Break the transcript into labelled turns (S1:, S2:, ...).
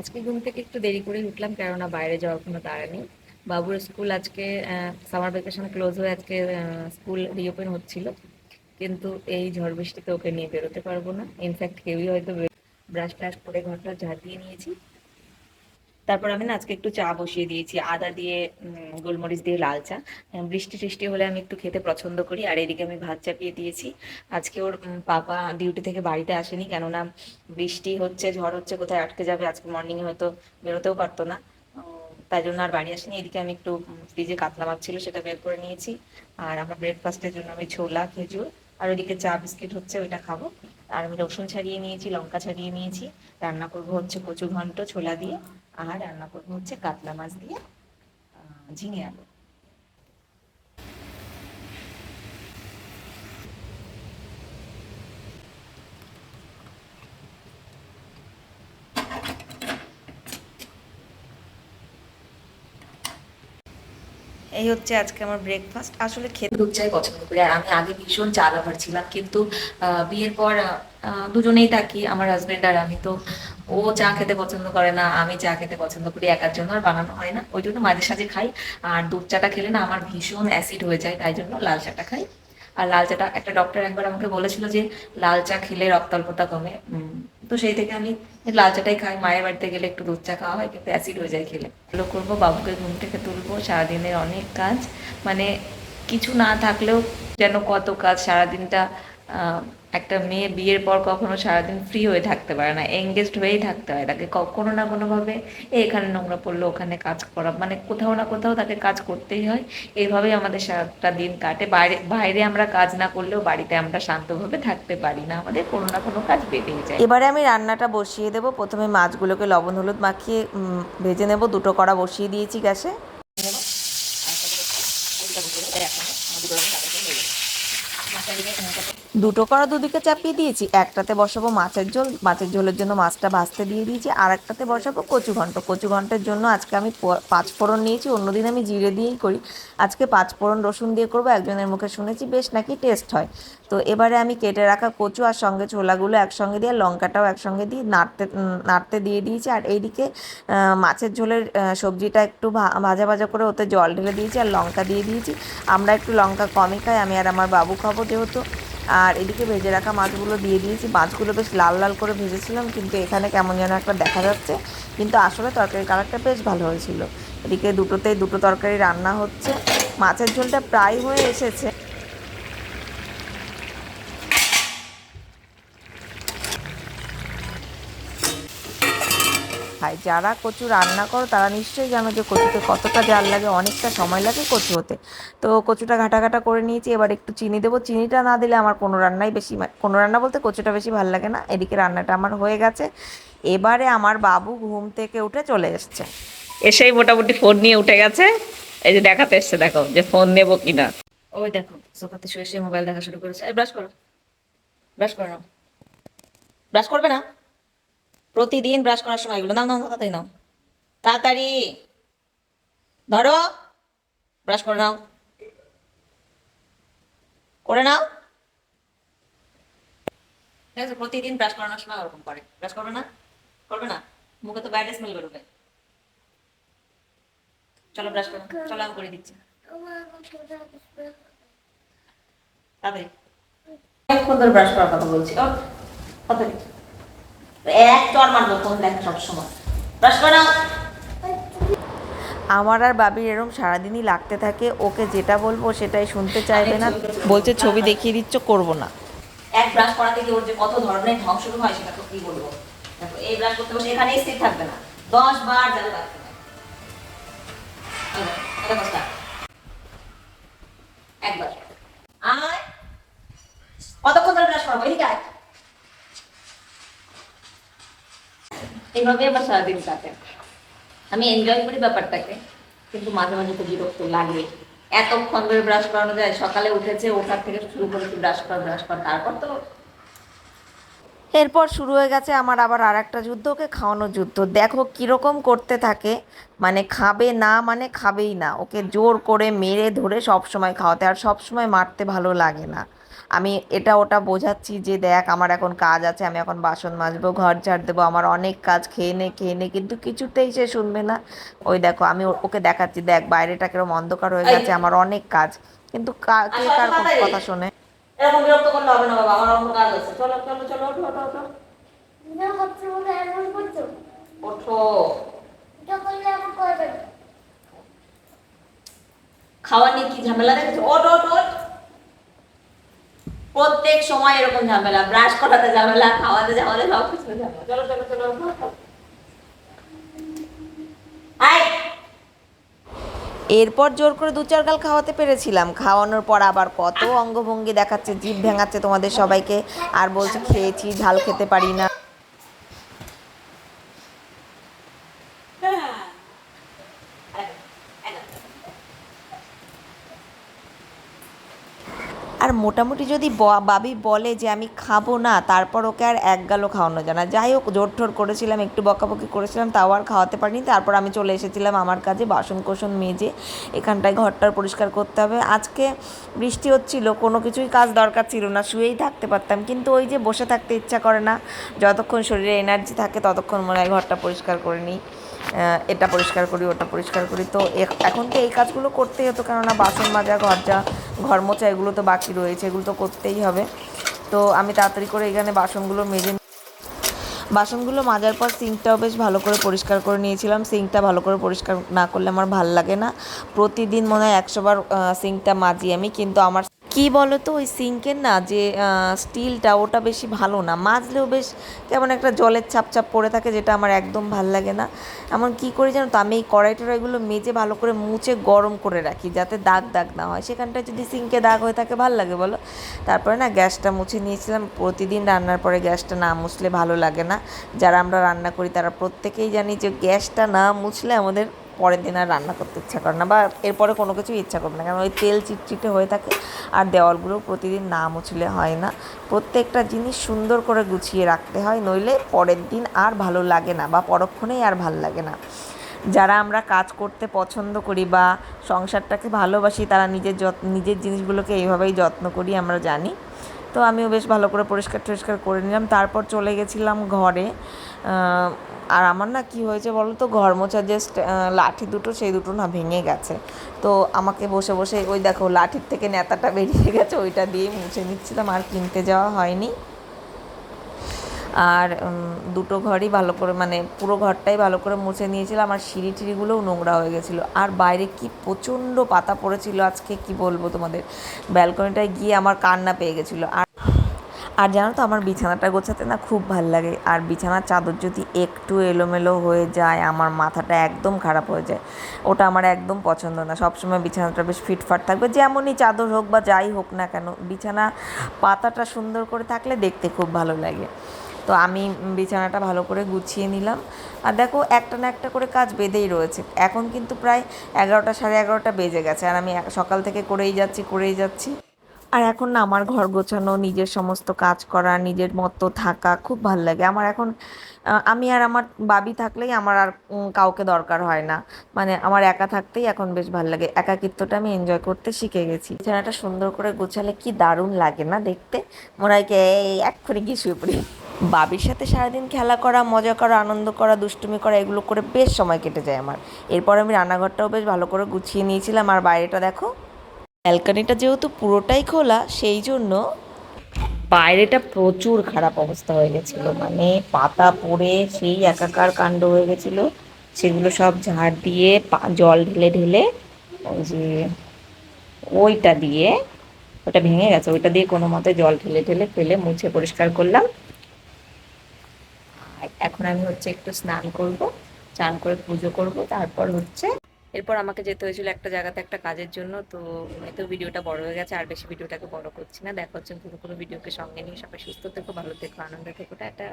S1: আজকে ঘুম থেকে একটু দেরি করে উঠলাম, কেননা বাইরে যাওয়ার কোনো তাড়া নেই। বাবুর স্কুল আজকে সামার ভ্যাকেশন ক্লোজ হয়ে আজকে স্কুল রিওপেন হচ্ছিল। কিন্তু এই ঝড় বৃষ্টিতে ওকে নিয়ে বেরোতে পারব না। ইনফ্যাক্ট কেউই হয়তো ব্রাশ ট্রাশ করে ঘরটা ঝাঁট দিয়ে নিয়েছি। তারপর আমি না আজকে একটু চা বসিয়ে দিয়েছি। আদা দিয়ে গোলমরিচ দিয়ে লাল চা। বৃষ্টি টিষ্টি হলে আমি একটু খেতে পছন্দ করি। আর এদিকে আমি ভাত চাপিয়ে দিয়েছি। আজকে ওর পাপা ডিউটি থেকে বাড়িতে আসেনি কেননা বৃষ্টি হচ্ছে, ঝড় হচ্ছে, কোথায় আটকে যাবে? আজকে মর্নিং এ হয়তো বেরোতেও পারতো না। তাই জন্য আর বাড়ি আসেনি। এদিকে আমি একটু ফ্রিজে কাতলা মাছ ছিল সেটা বের করে নিয়েছি। আর আমার ব্রেকফাস্টের জন্য আমি ছোলা, খেজুর আর ওদিকে চা বিস্কিট হচ্ছে, ওইটা খাব। আর আমি রসুন ছাড়িয়ে নিয়েছি, লঙ্কা ছাড়িয়ে নিয়েছি। রান্না করব হচ্ছে কচু ঘন্ট ছোলা দিয়ে। আর রান্না করব হচ্ছে কাতলা মাছ দিয়ে ঝিঙে আলু। এই হচ্ছে আজকে আমার ব্রেকফাস্ট আসলে খেতে দুধ চাই পছন্দ করি, আর আমি আগে ভীষণ চা লাভার ছিলাম, কিন্তু বিয়ের পর দুজনেই থাকি, আমার হাজবেন্ড আর আমি, তো ও চা খেতে পছন্দ করে না, আমি চা খেতে পছন্দ করি একার জন্য, আর বানানো হয় না। ওই জন্য মাঝে সাঝে খাই। আর দুধ চাটা খেলে না আমার ভীষণ অ্যাসিড হয়ে যায়, তাই জন্য লাল চাটা খাই। আর লাল চাটা, একটা ডক্টর একবার আমাকে বলেছিল যে লাল চা খেলে রক্তাল্পতা কমে। তো সেই থেকে আমি লাল চাটাই খাই। মায়ের বাড়িতে গেলে একটু দুধ চা খাওয়া হয়, কিন্তু অ্যাসিড হয়ে যায় খেলে। এগুলো করব, বাবুকে ঘুম থেকে তুলবো, সারাদিনের অনেক কাজ। মানে কিছু না থাকলেও যেন কত কাজ সারাদিনটা একটা মেয়ে বিয়ের পর কখনো সারাদিন ফ্রি হয়ে থাকতে পারে না এঙ্গেজড হয়েই থাকতে হয় তাকে ক- কোনো না কোনোভাবে এখানে নোংরা পড়ল, ওখানে কাজ করা মানে কোথাও না কোথাও তাকে কাজ করতেই হয়। এইভাবেই আমাদের সারাটা দিন কাটে। বাইরে বাইরে আমরা কাজ না করলেও বাড়িতে আমরা শান্তভাবে থাকতে পারি না, আমাদের কোনো না কোনো কাজ বেঁধেই যায়।
S2: এবারে আমি রান্নাটা বসিয়ে দেবো। প্রথমে মাছগুলোকে লবণ, হলুদ মাখিয়ে ভেজে নেব। দুটো কড়া বসিয়ে দিয়েছি গ্যাসে। দুটো কড়া দুদিকে চাপিয়ে দিয়েছি, একটাতে বসাবো মাছের ঝোল, মাছের ঝোলের জন্য মাছটা ভাজতে দিয়ে দিয়েছি আর একটাতে বসাবো কচু ঘন্ট। কচু ঘন্টের জন্য আজকে আমি পাঁচ ফোড়ন নিয়েছি, অন্যদিন আমি জিরে দিয়েই করি। আজকে পাঁচ ফোড়ন রসুন দিয়ে করব, একজনের মুখে শুনেছি বেশ নাকি টেস্ট হয়। তো এবারে আমি কেটে রাখা কচু আর সঙ্গে ছোলাগুলো একসঙ্গে দিয়ে, লঙ্কাটাও একসঙ্গে দিয়ে নাড়তে নাড়তে দিয়ে দিয়েছি। আর এইদিকে মাছের ঝোলের সবজিটা একটু ভাজা ভাজা করে ওতে জল ঢেলে দিয়েছি আর লঙ্কা দিয়ে দিয়েছি। আমরা একটু লঙ্কা কমই খাই, আমি আর আমার বাবু খাব যেহেতু। আর এদিকে ভেজে রাখা মাছগুলো দিয়ে দিয়েছি। মাছগুলো বেশ লাল লাল করে ভেজেছিলাম, কিন্তু এখানে কেমন যেন একটা দেখা যাচ্ছে। কিন্তু আসলে তরকারির কালারটা বেশ ভালো হয়েছিল। এদিকে দুটোতেই দুটো তরকারি রান্না হচ্ছে। মাছের ঝোলটা প্রায় হয়ে এসেছে। খায়। যারা কচু রান্না করো তারা নিশ্চয়ই জানো যে কচুতে কতটা জাল লাগে অনেকটা সময় লাগে কচু হতে। তো কচুটা ঘাটা ঘাটা করে নিয়েছি এবার একটু চিনি দেবো। চিনিটা না দিলে আমার কোনো রান্নাই বেশি কোনো রান্না বলতে কচুটা বেশি ভালো লাগে না। এদিকে রান্নাটা আমার হয়ে গেছে। এবারে আমার বাবু ঘুম থেকে উঠে চলে এসছে।
S1: এসেই মোটামুটি ফোন নিয়ে উঠে গেছে। এই যে দেখাতে এসছে দেখো যে ফোন নেব কিনা। ওই দেখো সোফাতে শুয়ে শুয়ে মোবাইল দেখা শুরু করেছে। ব্রাশ করো। ব্রাশ করো। ব্রাশ করবে না? প্রতিদিন ব্রাশ করার সময় এগুলো। নাও নাও তাড়াতাড়ি নাও। তাড়াতাড়ি। ধরো। ব্রাশ করে নাও। করে নাও। প্রতিদিন ব্রাশ করানোর সময় ওরকম করে। ব্রাশ করবে না? করবে না? মুখে তো ব্যাড স্মেল বেরোবে। চলো ব্রাশ করো। চলো আমি করে দিচ্ছি। তাড়াতাড়ি। ব্রাশ করার কথা বলছি। ও তাড়াতাড়ি। এক চর মারবো ফোন দেখা সবসময়। ব্রাশ করো
S2: আমার আর বাবির এরম সারাদিনই লাগতে থাকে ওকে যেটা বলব সেটাই শুনতে চাইবে না। বলছে ছবি দেখিয়ে দিচ্ছ করব না।
S1: এক ব্রাশ করা থেকে ওর যে কত ধরনের ঢং শুরু হয় সেটা তো কি বলব? দেখো এই ব্রাশ করতে বসে এখানেই স্থির থাকবে না। দশ বার যাবে কষ্ট। একবার আয় কতক্ষণ ধরে ব্রাশ করব? এদিকে এইভাবে আমার সারাদিন কাটে। আমি এনজয় করি ব্যাপারটাকে, কিন্তু মাঝে মাঝে তো বিরক্ত লাগে। এতক্ষণ ধরে ব্রাশ করানো যায়, সকালে উঠেছে, ওঠার থেকে শুরু করেছি ব্রাশ কর ব্রাশ কর, তারপর তো
S2: এরপর শুরু হয়ে গেছে আমার আবার আর একটা যুদ্ধ, ওকে খাওয়ানোর যুদ্ধ। দেখো কীরকম করতে থাকে মানে খাবে না মানে খাবেই না। ওকে জোর করে মেরে ধরে সব সময় খাওয়াতে, আর সব সময় মারতে ভালো লাগে না। আমি এটা ওটা বোঝাচ্ছি যে দেখ আমার এখন কাজ আছে আমি এখন বাসন মাজবো ঘর ঝাড় দেবো আমার অনেক কাজ খেয়ে নে খেয়ে নে কিন্তু কিছুতেই সে শুনবে না। ওই দেখো আমি ও- ওকে দেখাচ্ছি দেখ বাইরেটা কিরম অন্ধকার হয়ে গেছে আমার অনেক কাজ। কিন্তু কে কার কথা শোনে?
S1: এরকম বিরক্ত করলে হবে না বাবা আমার অন্য কাজ আছে। চলো চলো চলো ওঠো ওঠো ওঠো।
S3: এটা করতে বলে এমন করছ?
S1: ওঠো।
S3: এটা করলে এমন করবে
S1: খাওয়া নিয়ে কি ঝামেলা দেখেছ? ওট ওট ওট প্রত্যেক সময় এরকম ঝামেলা ব্রাশ করাতে ঝামেলা খাওয়াতে ঝামেলা সব কিছু ঝামেলা। চলো চলো চলো। ওঠো, ওঠো। আয়।
S2: এরপর জোর করে দু চার গাল খাওয়াতে পেরেছিলাম। খাওয়ানোর পর আবার কত অঙ্গভঙ্গি দেখাচ্ছে জিভ ভেঙাচ্ছে তোমাদের সবাইকে। আর বলছে খেয়েছি ঝাল খেতে পারি না আর মোটামুটি যদি বাবি বলে যে আমি খাব না, তারপর ওকে আর এক গালও খাওয়ানো যায় না। যাই হোক জোর ঠোর করেছিলাম, একটু বকাবকি করেছিলাম, তাও আর খাওয়াতে পারিনি। তারপর আমি চলে এসেছিলাম আমার কাজে বাসন কোসন মেজে, এখানটায় ঘরটার পরিষ্কার করতে হবে। আজকে বৃষ্টি হচ্ছিল, কোনো কিছুই কাজ দরকার ছিল না, শুয়েই থাকতে পারতাম। কিন্তু ওই যে বসে থাকতে ইচ্ছা করে না, যতক্ষণ শরীরে এনার্জি থাকে, ততক্ষণ মনে হয় ঘরটা পরিষ্কার করে নিই। এটা পরিষ্কার করি, ওটা পরিষ্কার করি। তো এখন তো এই কাজগুলো করতেই হতো, কেননা বাসন মাজা, ঘর যা, ঘর মোছা, এগুলো তো বাকি রয়েছে। এগুলো তো করতেই হবে। তো আমি তাড়াতাড়ি করে এখানে বাসনগুলো মেজে বাসনগুলো মাজার পর সিঙ্কটাও বেশ ভালো করে পরিষ্কার করে নিয়েছিলাম। সিঙ্কটা ভালো করে পরিষ্কার না করলে আমার ভালো লাগে না। প্রতিদিন মনে হয় একশোবার সিঙ্কটা মাজি আমি, কিন্তু আমার কি বলো তো ওই সিঙ্কের না যে স্টিলটা ওটা বেশি ভালো না। মাজলেও বেশ কেমন একটা জলের ছাপ ছাপ পড়ে থাকে যেটা আমার একদম ভালো লাগে না। এমন কি করি জানো তো, আমি এই কড়াই টড়াইগুলো মেজে ভালো করে মুছে গরম করে রাখি যাতে দাগ দাগ না হয়। সেখানটায় যদি সিঙ্কে দাগ হয়ে থাকে ভালো লাগে বলো। তারপরে না গ্যাসটা মুছে নিয়েছিলাম। প্রতিদিন রান্নার পরে গ্যাসটা না মুছলে ভালো লাগে না। যারা আমরা রান্না করি তারা প্রত্যেকেই জানি যে গ্যাসটা না মুছলে আমাদের পরের দিন আর রান্না করতে ইচ্ছা করে না বা এরপরে কোনো কিছুই ইচ্ছা করবে না। কারণ ওই তেল চিটচিটে হয়ে থাকে আর দেওয়ালগুলো প্রতিদিন না মুছলে হয় না। প্রত্যেকটা জিনিস সুন্দর করে গুছিয়ে রাখতে হয়, নইলে পরের দিন আর ভালো লাগে না বা পরক্ষণেই আর ভালো লাগে না। যারা আমরা কাজ করতে পছন্দ করি বা সংসারটাকে ভালোবাসি, তারা নিজের যত্ন নিজের জিনিসগুলোকে এইভাবেই যত্ন করি আমরা জানি। তো আমিও বেশ ভালো করে পরিষ্কার টরিষ্কার করে নিলাম। তারপর চলে গেছিলাম ঘরে। আর আমার না কি হয়েছে বলো তো ঘর মোছার যে লাঠি দুটো, সেই দুটো না ভেঙে গেছে। তো আমাকে বসে বসে ওই দেখো, লাঠির থেকে নেতাটা বেরিয়ে গেছে, ওইটা দিয়ে মুছে নিচ্ছিলাম, আর কিনতে যাওয়া হয়নি। আর দুটো ঘরই ভালো করে মানে পুরো ঘরটাই ভালো করে মুছে নিয়েছিলাম আর সিঁড়ি টিড়িগুলোও নোংরা হয়ে গেছিল। আর বাইরে কি প্রচণ্ড পাতা পড়েছিল আজকে কি বলব তোমাদের? ব্যালকনিটায় গিয়ে আমার কান্না পেয়ে গেছিল। আর আর জানো তো আমার বিছানাটা গোছাতে না খুব ভালো লাগে। আর বিছানার চাদর যদি একটু এলোমেলো হয়ে যায়, আমার মাথাটা একদম খারাপ হয়ে যায়। ওটা আমার একদম পছন্দ না। সবসময় বিছানাটা বেশ ফিটফাট থাকবে। যেমনই চাদর হোক বা যাই হোক না কেন, বিছানা পাতাটা সুন্দর করে থাকলে দেখতে খুব ভালো লাগে। তো আমি বিছানাটা ভালো করে গুছিয়ে নিলাম। আর দেখো একটা না একটা করে কাজ বেঁধেই রয়েছে। এখন কিন্তু প্রায় এগারোটা সাড়ে এগারোটা বেজে গেছে আর আমি সকাল থেকে করেই যাচ্ছি করেই যাচ্ছি। আর এখন না আমার ঘর গোছানো, নিজের সমস্ত কাজ করা, নিজের মতো থাকা খুব ভালো লাগে। আমার এখন আমি আর আমার বাবি থাকলেই আমার আর কাউকে দরকার হয় না। মানে আমার একা থাকতেই এখন বেশ ভালো লাগে। একাকিত্বটা আমি এনজয় করতে শিখে গেছি। বিছানাটা সুন্দর করে গোছালে কি দারুণ লাগে না দেখতে? মনে হয় কি এক্ষুনি গিয়ে শুয়ে পড়ি। বাবির সাথে সারাদিন খেলা করা, মজা করা, আনন্দ করা, দুষ্টুমি করা, এগুলো করে বেশ সময় কেটে যায় আমার। এরপর আমি রান্নাঘরটাও বেশ ভালো করে গুছিয়ে নিয়েছিলাম। আর বাইরেটা দেখো, ব্যালকনিটা যেহেতু পুরোটাই খোলা, সেই জন্য বাইরেটা প্রচুর খারাপ অবস্থা হয়ে গেছিল। মানে পাতা পড়ে, সেই একাকার কাণ্ড হয়ে গেছিল। সেগুলো সব ঝাড় দিয়ে জল ঢেলে ঢেলে ওই যে ওইটা দিয়ে, ওটা ভেঙে গেছে। ওইটা দিয়ে কোনো মতে জল ঢেলে ঢেলে ফেলে মুছে পরিষ্কার করলাম। এখন আমি হচ্ছে একটু স্নান করব, চান করে পুজো করব, তারপর হচ্ছে এরপর আমাকে যেতে হয়েছিল একটা জায়গাতে একটা কাজের জন্য, তো এত ভিডিওটা বড় হয়ে গেছে, আর বেশি ভিডিওটাকে বড় করছি না। দেখা হচ্ছে পুরো কোনো ভিডিওকে সঙ্গে নিয়ে। সবাই সুস্থ থেকো, ভালো থেকো, আনন্দ থেকো। এটা